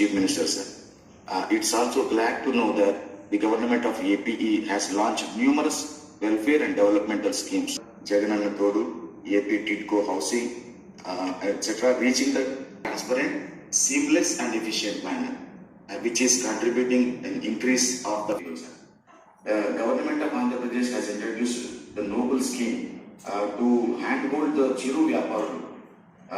Chief Minister, sir. Uh, it's also glad to know that the government of APE has launched numerous welfare and developmental schemes. Jagannath Todu, AP Tidco Housing, uh, etc., reaching the transparent, seamless, and efficient manner, uh, which is contributing an increase of the the government of Andhra Pradesh has introduced the noble scheme uh, to handhold the Chiru Vyaparu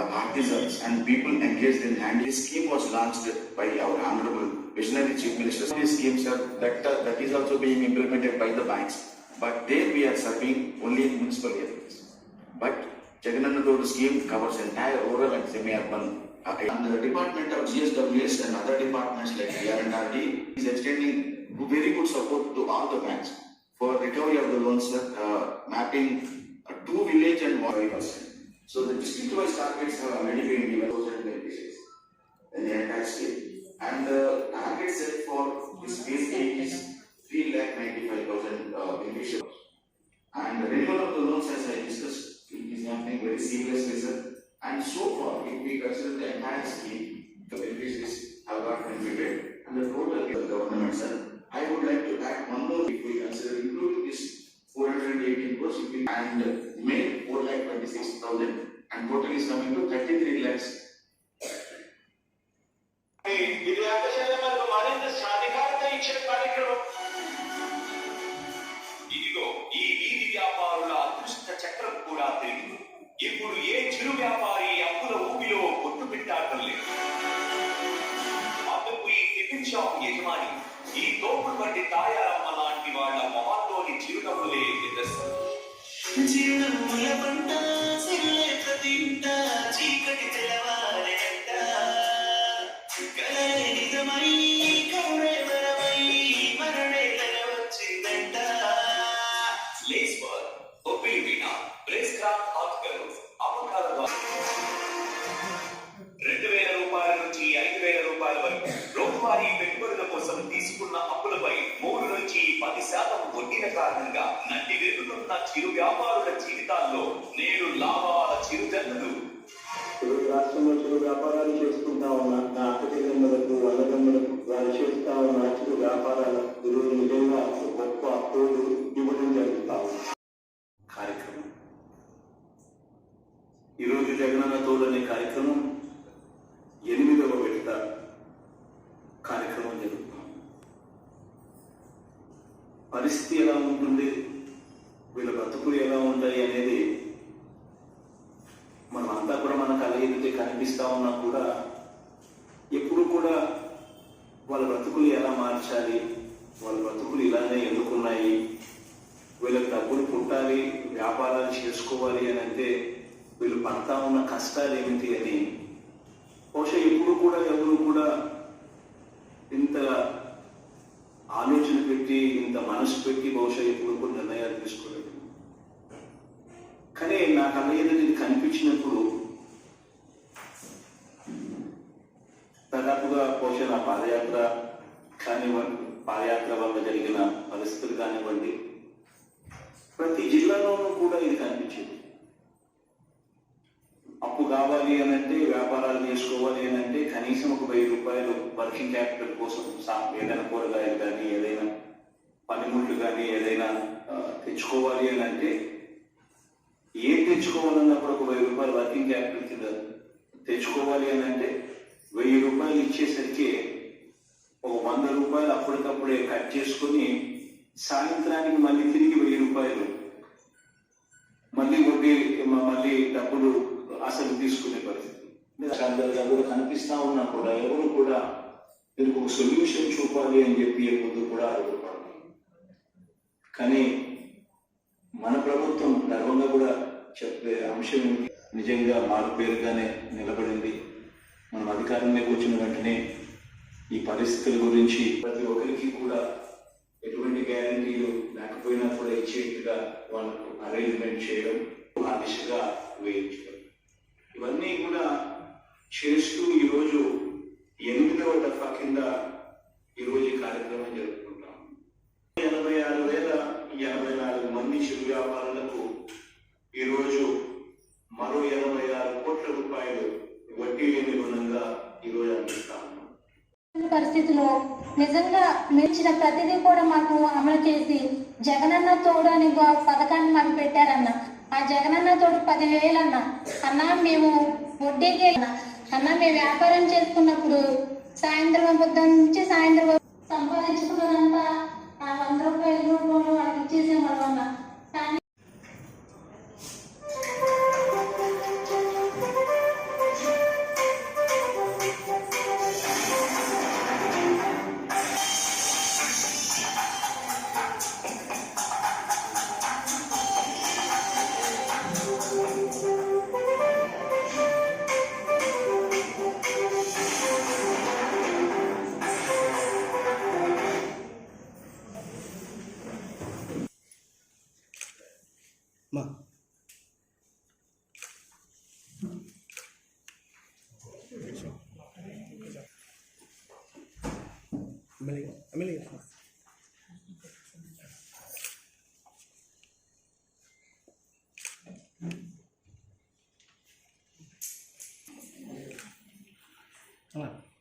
artisans and people engaged in hand. This scheme was launched by our honorable visionary chief minister. These schemes are that uh, that is also being implemented by the banks, but there we are serving only in municipal areas. But Jagannath scheme covers entire rural and semi-urban. And the Department of GSWS and other departments like R&RD is extending very good support to all the banks for recovery of the loans, uh, mapping uh, two village and one. So the district-wise targets have already been given those are the issues in the entire state. And the target set for this phase eight is three lakh ninety-five thousand uh, beneficiaries. And the renewal of the loans, as I discussed, is happening very seamlessly, sir. And so far, if we consider the entire scheme, the beneficiaries have got benefited and the total the government, sir. I would like to add one more, twenty-six thousand, and total is coming to thirty-three lakhs. ఇది ఆకర్షణలకు మరింత సాధికారత ఇచ్చే కార్యక్రమం. ఇదిగో ఈ వీధి వ్యాపారుల అదృష్ట చక్రం కూడా తిరిగింది. ఇప్పుడు ఏ చిరు వ్యాపారి అప్పుల ఊబిలో కొట్టు లేదు. అందుకు ఈ టిఫిన్ షాప్ యజమాని ఈ తోపుడు వంటి తాయారమ్మ లాంటి వాళ్ళ మొహాల్లోని చిరునవ్వులే నిదర్శనం చిరునవ్వుల పంట రెండు వేల రూపాయల నుంచి ఐదు వేల రూపాయల వరకు రోజువారీ పెట్టుబడుల కోసం తీసుకున్న అప్పులపై మూడు నుంచి పది శాతం వడ్డీల కారణంగా నడ్డి విరుగుతున్న చిరు వ్యాపారుల జీవితాల్లో నేడు లాభాల చిరుజల్లులు ఇప్పుడు రాష్ట్రంలో చిరు వ్యాపారాలు చేసుకుంటా ఉన్న నా అక్క చెల్లెమ్మలకు అన్నదమ్ములకు వారు చేస్తా ఉన్న చిరు వ్యాపారాల ఈరోజు నిజంగా గొప్ప తోడు ఇవ్వడం జరుగుతా కార్యక్రమం. ఈరోజు జగనన్న తోడు అనే కార్యక్రమం. ఎనిమిదవ విడత కార్యక్రమం జరుగుతాం పరిస్థితి ఎలా ఉంటుంది వీళ్ళ బ్రతుకులు ఎలా ఉంటాయి అనేది మనం అంతా కూడా ఏదైతే కనిపిస్తా ఉన్నా కూడా ఎప్పుడు కూడా వాళ్ళ బ్రతుకులు ఎలా మార్చాలి వాళ్ళ బ్రతుకులు ఇలానే ఎందుకున్నాయి వీళ్ళకి డబ్బులు పుట్టాలి వ్యాపారాలు చేసుకోవాలి అని అంటే వీళ్ళు పడతా ఉన్న కష్టాలు ఏమిటి అని. బహుశా ఎప్పుడు కూడా ఎవరు కూడా ఇంత ఆలోచన పెట్టి ఇంత మనసు పెట్టి బహుశా ఎప్పుడు కూడా నిర్ణయాలు తీసుకోలేదు. కానీ నాకు అన్నయ్య ఇది కనిపించినప్పుడు దాదాపుగా బహుశా నా పాదయాత్ర కానివ్వండి పాదయాత్ర వల్ల జరిగిన పరిస్థితులు కానివ్వండి ప్రతి జిల్లాలోనూ కూడా ఇది కనిపించింది. అప్పు కావాలి అని అంటే వ్యాపారాలు చేసుకోవాలి అని అంటే కనీసం ఒక వెయ్యి రూపాయలు వర్కింగ్ క్యాపిటల్ కోసం ఏదైనా కూరగాయలు కానీ ఏదైనా పనిముట్లు కానీ ఏదైనా తెచ్చుకోవాలి అని అంటే ఏం తెచ్చుకోవాలన్నప్పుడు ఒక వెయ్యి రూపాయలు వర్కింగ్ క్యాపిటల్ కింద తెచ్చుకోవాలి అని అంటే వెయ్యి రూపాయలు ఇచ్చేసరికి వంద రూపాయలు అప్పటికప్పుడే కట్ చేసుకొని సాయంత్రానికి మళ్ళీ తిరిగి వెయ్యి రూపాయలు. మళ్ళీ వడ్డీ మళ్ళీ డబ్బులు అసలు తీసుకునే పరిస్థితి. అందరిగా కనిపిస్తా ఉన్నా కూడా ఎవరు కూడా దీనికి ఒక సొల్యూషన్ చూపాలి అని చెప్పి ముందు కూడా అడుగుతారు కానీ మన ప్రభుత్వం గర్వంగా కూడా చెప్పే అంశం నిజంగా మారు పేరుగానే నిలబడింది. మనం అధికారంలోకి వచ్చిన వెంటనే ఈ పరిస్థితుల గురించి ప్రతి ఒక్కరికి కూడా ఎటువంటి గ్యారంటీలు లేకపోయినా కూడా ఇచ్చేట్టుగా వాళ్ళకు అరేంజ్మెంట్ చేయడం ఆ దిశగా వేయించడం. ఇవన్నీ కూడా చేస్తూ ఈరోజు ఎనిమిదవ దఫా కింద ఈరోజు ఈ కార్యక్రమం జరుపుకుంటాం. ఎనభై ఆరు వేల ఎనభై నాలుగు మంది చిరు వ్యాపారులకు ఈరోజు మరో ఎనభై ఆరు కోట్ల రూపాయలు వడ్డీ లేని రుణంగా పరిస్థితులు నిజంగా మించిన ప్రతిదీ కూడా మాకు అమలు చేసి జగనన్న తోడు అని పథకాన్ని మాకు పెట్టారన్న. ఆ జగనన్న తోడు పదివేలు అన్న అన్న మేము వడ్డీకి అన్న. అన్న మేము వ్యాపారం చేసుకున్నప్పుడు సాయంత్రం పొద్దున్న నుంచి సాయంత్రం సంపా mở Emily, Emily. Come on.